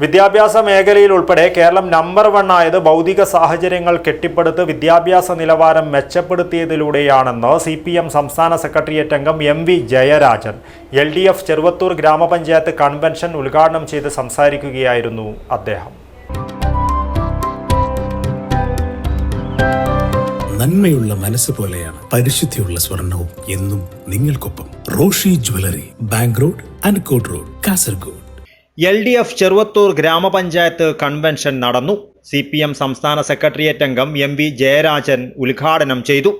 വിദ്യാഭ്യാസ മേഖലയിൽ ഉൾപ്പെടെ കേരളം നമ്പർ വൺ ആയത് ഭൗതിക സാഹചര്യങ്ങൾ കെട്ടിപ്പടുത്ത് വിദ്യാഭ്യാസ നിലവാരം മെച്ചപ്പെടുത്തിയതിലൂടെയാണെന്ന് സി പി എം സംസ്ഥാന സെക്രട്ടേറിയറ്റ് അംഗം M V Jayarajan. L D F Cheruvathur ഗ്രാമപഞ്ചായത്ത് കൺവെൻഷൻ ഉദ്ഘാടനം ചെയ്ത് സംസാരിക്കുകയായിരുന്നു അദ്ദേഹം. നന്മയുള്ള മനസ്സ് പോലെയാണ് പരിശുദ്ധിയുള്ള സ്വർണവും എന്നും നിങ്ങൾക്കൊപ്പം Roshi jewellery bank road Ankot road Kasaragod. L D F Cheruvathur ഗ്രാമപഞ്ചായത്ത് കൺവെൻഷൻ നടന്നു. സി പി എം സംസ്ഥാന സെക്രട്ടേറിയറ്റ് അംഗം എം വി ജയരാജൻ ഉദ്ഘാടനം ചെയ്തു.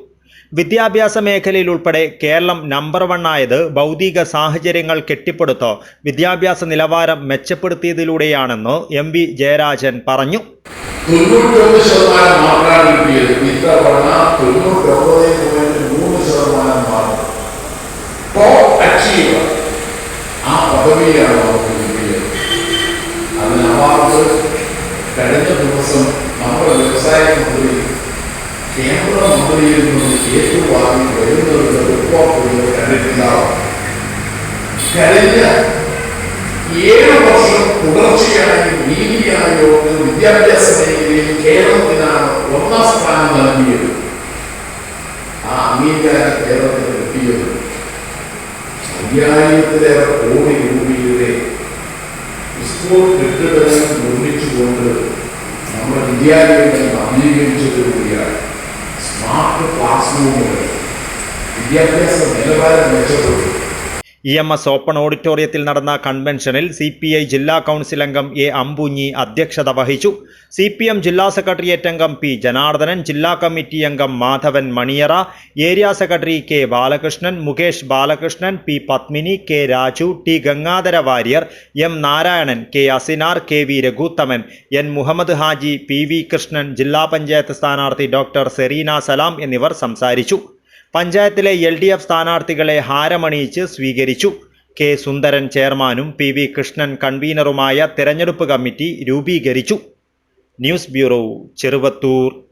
വിദ്യാഭ്യാസ മേഖലയിൽ ഉൾപ്പെടെ കേരളം നമ്പർ വൺ ആയത് ഭൗതിക സാഹചര്യങ്ങൾ കെട്ടിപ്പടുത്ത് വിദ്യാഭ്യാസ നിലവാരം മെച്ചപ്പെടുത്തിയതിലൂടെയാണെന്ന് എം വി ജയരാജൻ പറഞ്ഞു. തൊണ്ണൂറ്റൊന്ന് ശതമാനം ശതമാനം മാർക്ക് ടോപ്പ് ആ പദവിയാണ് നമുക്ക് കിട്ടിയത് അതിന് അവാർഡ് കഴിഞ്ഞ ദിവസം നമ്മുടെ വ്യവസായ മന്ത്രി കേന്ദ്ര മന്ത്രിയിൽ നിന്ന് ഏറ്റുവാങ്ങി വാങ്ങി വരുന്നവരുടെ റിപ്പോർട്ടുകൾ കണ്ടിട്ടുണ്ടാവും കഴിഞ്ഞ ഏഴ് വർഷം തുടർച്ചയായി നീതി ആയോഗ് വിദ്യാഭ്യാസ മേഖലയിൽ കേരളത്തിനാണ് ഒന്നാം സ്ഥാനം നൽകിയത്. ആ അംഗീകാരം കേരളത്തിന് കിട്ടിയത് അയ്യായിരത്തിലേറെ കോടി രൂപയുടെ സ്കൂൾ കെട്ടിടങ്ങൾ നിർമ്മിച്ചുകൊണ്ട് നമ്മുടെ വിദ്യാലയങ്ങളിൽ അംഗീകരിച്ചതോടുകൂടിയാണ് സ്മാർട്ട് ക്ലാസ് റൂമുകൾ വിദ്യാഭ്യാസ നിലവാരം മെച്ചപ്പെട്ടു ഇ എം എസ് ഓപ്പൺ ഓഡിറ്റോറിയത്തിൽ നടന്ന കൺവെൻഷനിൽ സി പി ഐ ജില്ലാ കൗൺസിൽ അംഗം എ അമ്പുഞ്ഞി അധ്യക്ഷത വഹിച്ചു. സി പി എം ജില്ലാ സെക്രട്ടേറിയറ്റ് അംഗം പി ജനാർദ്ദനൻ ജില്ലാ കമ്മിറ്റി അംഗം Madhavan Maniyara area secretary K Balakrishnan Mukesh Balakrishnan P Padmini K Raju T Gangadhara Warrier M Narayanan K Asinar K V Raghuthaman N Muhammad Haji P V Krishnan ജില്ലാ പഞ്ചായത്ത് സ്ഥാനാർത്ഥി doctor Serena സലാം എന്നിവർ സംസാരിച്ചു. പഞ്ചായത്തിലെ L D F സ്ഥാനാർത്ഥികളെ ഹാരമണിയിച്ച് സ്വീകരിച്ചു. K സുന്ദരൻ ചെയർമാനും P V Krishnan കൺവീനറുമായ തെരഞ്ഞെടുപ്പ് committee രൂപീകരിച്ചു. News bureau Cheruvathur.